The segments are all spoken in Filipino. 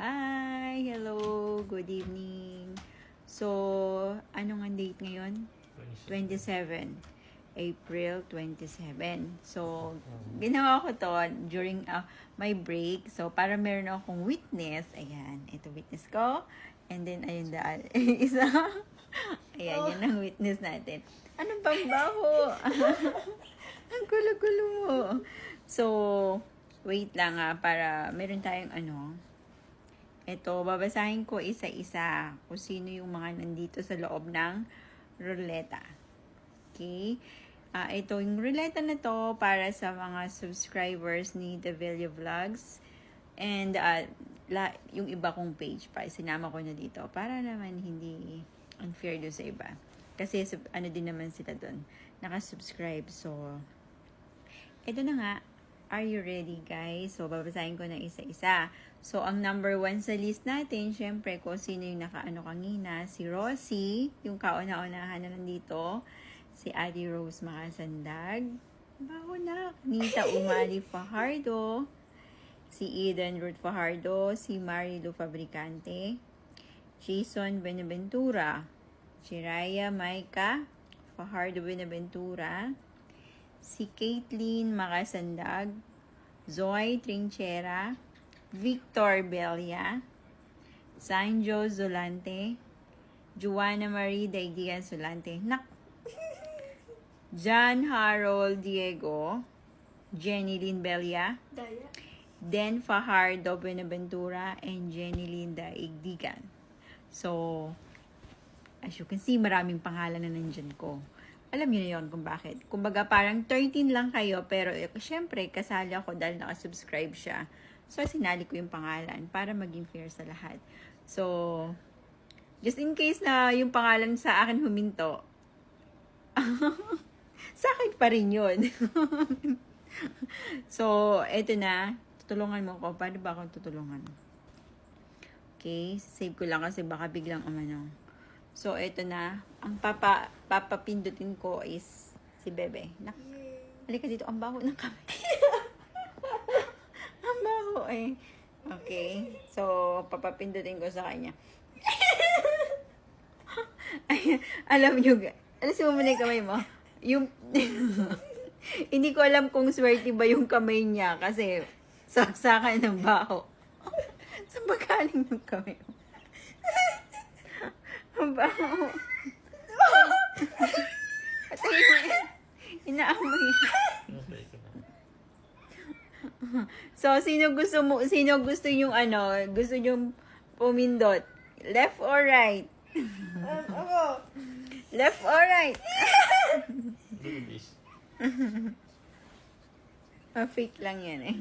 Hi! Hello! Good evening! So, ano nga date ngayon? 27. April 27. So, ginawa ko to during uh, my break. So, para meron akong witness. Ayan, ito witness ko. And then, ayun da, isa. Ayan, yan ang witness natin. Anong bang baho? ang gulo-gulo mo. So, wait lang ah, para meron tayong ano. Ito, babasahin ko isa-isa kung sino yung mga nandito sa loob ng ruleta. Okay? Ah, ito, yung ruleta na to para sa mga subscribers ni The Villia Vlogs. And ah, la, yung iba kong page pa, sinama ko na dito para naman hindi unfair doon sa iba. Kasi sub, ano din naman sila doon, nakasubscribe. So, ito na nga, Are you ready, guys? So, babasahin ko na isa-isa. So, ang number one sa list natin, syempre, kung sino yung nakaano kanina, si Rosie, yung kauna-unahan na nandito, si Adi Rose Makasandag, bago na, Nita Umali Fajardo, si Eden Ruth Fajardo, si Marilu Fabricante, Jason Benaventura, si Raya Maika Fajardo Benaventura, si Caitlin Makasandag, Zoe Trinchera, Victor Belia, Sanjo Zulante, Juana Marie Daigdigan Zulante, Nak, John Harold Diego, Jenny Lynn Belia, Daya. Den Fajardo Benaventura, and Jenny Linda Igdigan. So, as you can see, maraming pangalan na nandyan ko. Alam niyo yun kung bakit. Kumbaga, parang 13 lang kayo, pero eh, syempre, kasali ako dahil nakasubscribe siya. So, sinali ko yung pangalan para maging fair sa lahat. So, just in case na yung pangalan sa akin huminto, sa akin pa rin yun. so, eto na. Tutulungan mo ko. Paano ba akong tutulungan? Okay, save ko lang kasi baka biglang umano. So, eto na. Ang papa, papapindutin ko is si Bebe. Nak Halika dito. Ang baho ng kamay. ang baho eh. Okay. So, papapindutin ko sa kanya. Ay, alam nyo, alisin mo muna yung kamay mo. Yung, hindi ko alam kung swerte ba yung kamay niya kasi saksakan ng baho. Saan ba galing yung kamay mo? Ang baho. Patay mo. Inaamoy. So, sino gusto mo, sino gusto yung ano, gusto yung pumindot? Left or right? Ako. Left or right? Look at this. Fake lang yan eh.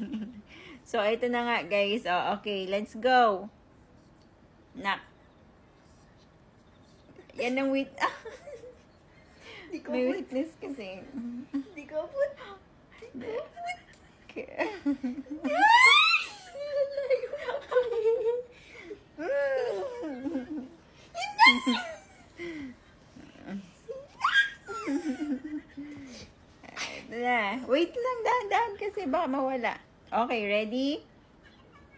So, ito na nga guys. Oh, okay, let's go. Nak. Yan ang wit... Di ko May put. witness kasi. Di ko put. Di ko put. Ito na. Wait lang, dahan-dahan kasi baka mawala. Okay, ready?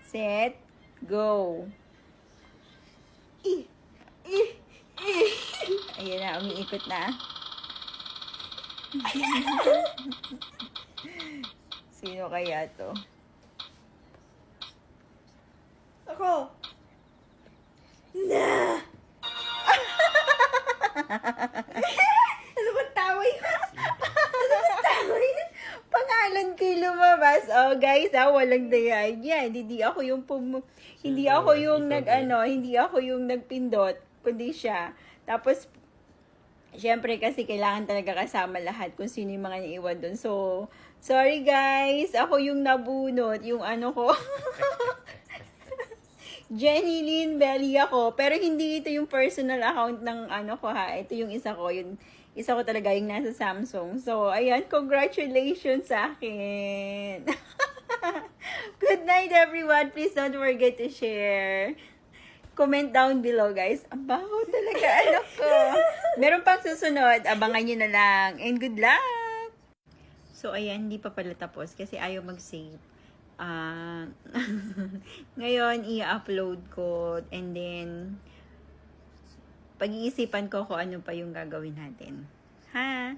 Set, go. Ih. Ih. Ayan na, umiikot na. Sino kaya to? Ako. Na. ano ba tawa yun? ano ba tawa yun? Pangalan ko yung lumabas. Oh, guys, ah, walang dayan yan. Hindi ako yung pum... Hindi ako yung Ikaw nag, din. ano, hindi ako yung nagpindot, kundi siya. Tapos, syempre kasi kailangan talaga kasama lahat kung sino yung mga naiwan doon. So, sorry guys, ako yung nabunot, yung ano ko. Jenny Lynn Belly ako. Pero hindi ito yung personal account ng ano ko ha. Ito yung isa ko. Yung isa ko talaga yung nasa Samsung. So, ayan. Congratulations sa akin. Good night, everyone. Please don't forget to share. Comment down below, guys. Ang baho talaga, ano ko. Meron pang susunod. Abangan nyo na lang. And good luck! So, ayan, hindi pa pala tapos kasi ayaw mag-save. Ah, ngayon, i-upload ko and then pag-iisipan ko kung ano pa yung gagawin natin. Ha?